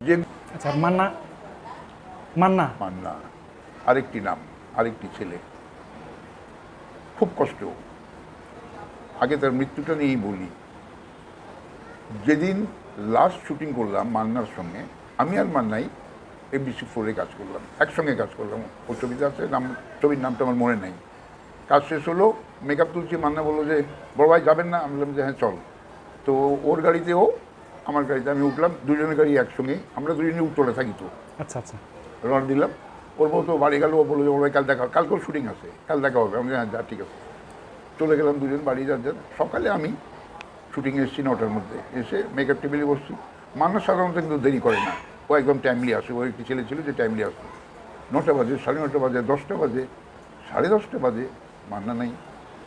যে আচ্ছা মান্না। মান্না। মান্না। আরেকটি নাম আরেকটি ছেলে। খুব কষ্ট। আগে তার মৃত্যুটা নিয়েই বলি। যেদিন লাস্ট শুটিং করলাম মান্নার সঙ্গে আমি আর মান্নাই এফডিসি ফোরে কাজ করলাম। একসঙ্গে কাজ করলাম। ও ছবিতে আছে নাম ছবির নামটা আমার মনে নেই। কাজ শেষ হলো মেকআপ তুলছি মান্না বলল যে বড় ভাই যাবেন না? আমি বললাম যে হ্যাঁ চল। তো ওর গাড়িতে ও আমার গাড়িতে আমি উঠলাম দুজনের গাড়ি একসঙ্গে। আমরা দুজনে উত্তরে থাকি তো। আচ্ছা আচ্ছা। রওনা দিলাম। ওর বউ তো বাড়ি গেল ও বলল যে ওর ভাই কাল দেখা হবে। কালকেও শুটিং আছে কাল দেখা হবে। আমি হ্যাঁ যা ঠিক আছে। চলে গেলাম দুজন বাড়ি যার যার সকালে আমি শুটিংয়ে এসেছি নটার মধ্যে। এসে মেকআপ টেবিলে বসছি। মানুষ সাধারণত কিন্তু দেরি করে না। ও একদম টাইমলি আসে। ও একটি ছেলে ছিল যে টাইমলি আসে নটা বাজে সাড়ে নটা বাজে দশটা বাজে সাড়ে দশটা বাজে মান্না নাই।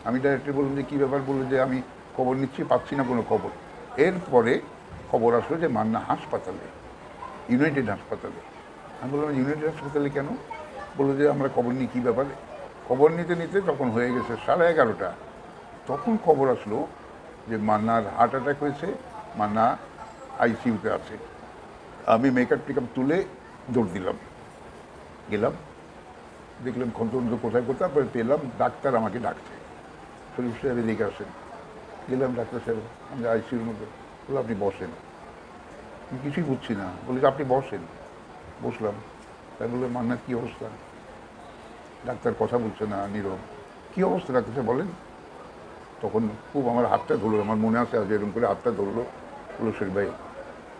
আমি ডাইরেক্টর বললাম যে কী ব্যাপার? বলল যে আমি খবর নিচ্ছি পাচ্ছি না কোনো খবর। এরপরে খবর আসলো যে মান্না হাসপাতালে, ইউনাইটেড হাসপাতালে। আমি বললাম, ইউনাইটেড হাসপাতালে কেন? বলল যে, আমরা খবর নিই কী ব্যাপারে? খবর নিতে নিতে তখন হয়ে গেছে সাড়ে এগারোটা। তখন খবর আসলো যে মান্নার হার্ট অ্যাটাক হয়েছে, মান্না আইসিইউতে আছে। আমি মেকআপ টেকআপ তুলে দৌড় দিলাম। গেলাম, দেখলাম খন্তন্ত কোথায় কোথায়, তারপরে পেলাম, ডাক্তার আমাকে ডাকছে। শরীফ সাহেব এদিকে আসেন। গেলাম ডাক্তার সাহেব আমি আইসিউর মধ্যে। বলল আপনি বসেন। আমি কিছুই বুঝছি না। বলে যে আপনি বসেন। বসলাম। তাই বলল মান্নার কী অবস্থা? ডাক্তার কথা বলছে না, নীরব। কী অবস্থা ডাক্তার বলেন? তখন খুব আমার হাতটা ধরলো, আমার মনে আছে আজ এরকম করে হাতটা ধরলো। বলল শরীফ ভাই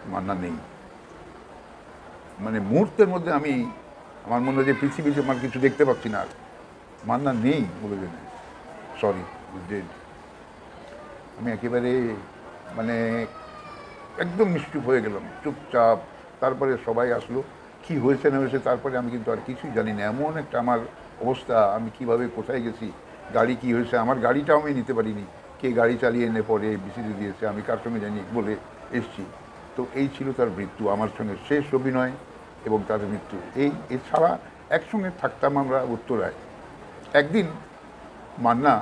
মান্না নেই। মানে মুহূর্তের মধ্যে আমি, আমার মনে হয় যে পৃথিবীতে আমার কিছু দেখতে পাচ্ছি না আর। মান্না নেই বলে দেন। সরি আমি একেবারে মানে একদম নিশ্চুপ হয়ে গেলাম, চুপচাপ। তারপরে সবাই আসলো, কি হয়েছে, না হয়েছে, তারপরে আমি কিন্তু আর কিছুই জানি না। এমন একটা আমার অবস্থা, আমি কীভাবে কোথায় গেছি, গাড়ি কি হয়েছে, আমার গাড়িটাও আমি নিতে পারিনি। কে গাড়ি চালিয়ে এনে পরে বিসিতে দিয়েছে, আমি কার সঙ্গে জানি বলে এসছি। তো এই ছিল তার মৃত্যু, আমার সঙ্গে শেষ অভিনয় এবং তার মৃত্যু। এই এছাড়া একসঙ্গে থাকতাম আমরা উত্তরায়। একদিন মান্না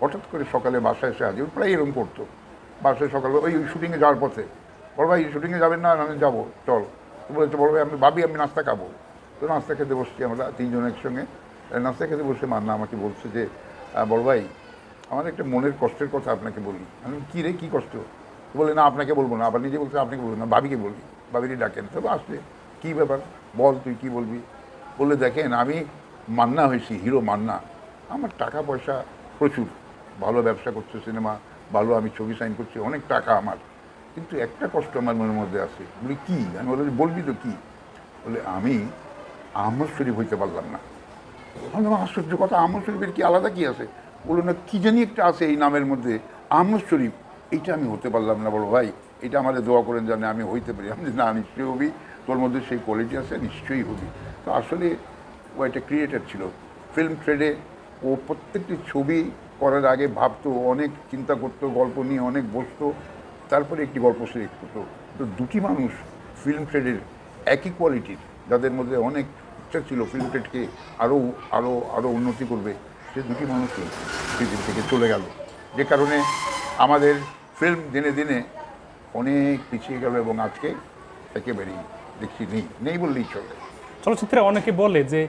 হঠাৎ করে সকালে বাসায় এসে হাজির, প্রায় এরকম করতো। বাসায় সকালে ওই শুটিংয়ে যাওয়ার পথে। বড় ভাই শুটিংয়ে যাবেন না? আমি যাব, চল। বলেছে বড় ভাই, আমি ভাবি আমি নাস্তা খাব। তো নাস্তা খেতে বসছি আমরা তিনজন একসঙ্গে। নাস্তা খেতে বসে মান্না আমাকে বলছে যে বড় ভাই, আমার একটা মনের কষ্টের কথা আপনাকে বলি। আমি কী রে, কী কষ্ট? বলে, না, আপনাকে বলব না। আবার নিজে বলছে, আপনাকে বলব না। ভাবিকে বলি, ভাবিরই ডাকেন তবে আসলে, কী ব্যাপার? বল, তুই কী বলবি? বললে দেখেন, আমি মান্না হয়েছি, হিরো মান্না। আমার টাকা পয়সা প্রচুর। ভালো ব্যবসা করছে সিনেমা ভালো আমি ছবি সাইন করছি অনেক টাকা আমার। কিন্তু একটা কষ্ট আমার মনের মধ্যে আছে। বলি কী? আমি যে, বলবি তো কী? বলে আমি আহমদ শরীফ হইতে পারলাম না। আশ্চর্য কথা আহমদ শরীফের কি আলাদা কি আছে? বলল না কী জানি একটা আছে এই নামের মধ্যে আহমদ শরীফ। এইটা আমি হতে পারলাম না বলো ভাই। এটা আমাদের দোয়া করেন জানে আমি হইতে পারি। আমি বলি, না নিশ্চয়ই হবি। তোর মধ্যে সেই কোয়ালিটি আছে নিশ্চয়ই হবি। তো আসলে ও একটা ক্রিয়েটার ছিল। ফিল্ম ট্রেডে ও প্রত্যেকটি ছবি করার আগে ভাবতো, অনেক চিন্তা করতো, গল্প নিয়ে অনেক বসতো। তারপরে একটি গল্প সিলেক্ট করতো তো দুটি মানুষ ফিল্ম ট্রেডের একই কোয়ালিটির যাদের মধ্যে অনেক ইচ্ছা ছিল ফিল্ম ট্রেডকে আরও আরও আরও উন্নতি করবে, সে দুটি মানুষই পৃথিবী থেকে চলে গেল। যে কারণে আমাদের ফিল্ম দিনে দিনে অনেক পিছিয়ে গেল এবং আজকে একেবারেই দেখছি নেই নেই বললেই চলে। চলচ্চিত্রে অনেকে বলে যে,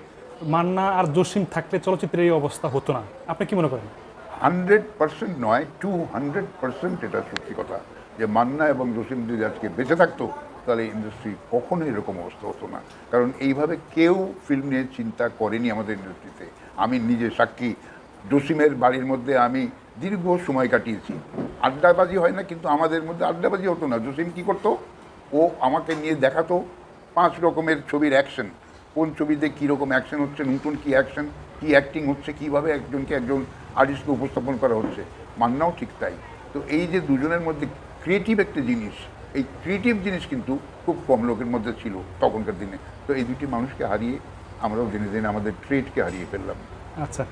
মান্না আর জসিম থাকলে চলচ্চিত্রের এই অবস্থা হতো না। আপনি কি মনে করেন? হান্ড্রেড পার্সেন্ট নয়, টু হান্ড্রেড পার্সেন্ট এটা সত্যি কথা। যে মান্না এবং জসিম যদি আজকে বেঁচে থাকতো, তাহলে ইন্ডাস্ট্রি কখনো এরকম অবস্থা হতো না। কারণ এইভাবে কেউ ফিল্ম নিয়ে চিন্তা করেনি আমাদের ইন্ডাস্ট্রিতে আমি নিজে সাক্ষী, জসিমের বাড়ির মধ্যে আমি দীর্ঘ সময় কাটিয়েছি। আড্ডাবাজি হয় না, কিন্তু আমাদের মধ্যে আড্ডাবাজি হতো না। জসিম কী করতো? ও আমাকে নিয়ে দেখাতো পাঁচ রকমের ছবির অ্যাকশন কোন ছবিতে কীরকম অ্যাকশন হচ্ছে, নতুন কী অ্যাকশন কী অ্যাক্টিং হচ্ছে, কীভাবে একজনকে একজন আর্টিস্টকে উপস্থাপন করা হচ্ছে, মান্নাও ঠিক তাই। তো এই যে দুজনের মধ্যে ক্রিয়েটিভ একটা জিনিস, এই ক্রিয়েটিভ জিনিস কিন্তু খুব কম লোকের মধ্যে ছিল তখনকার দিনে। তো এই দুটি মানুষকে হারিয়ে আমরাও দিনে দিনে আমাদের ট্রেডকে হারিয়ে ফেললাম। আচ্ছা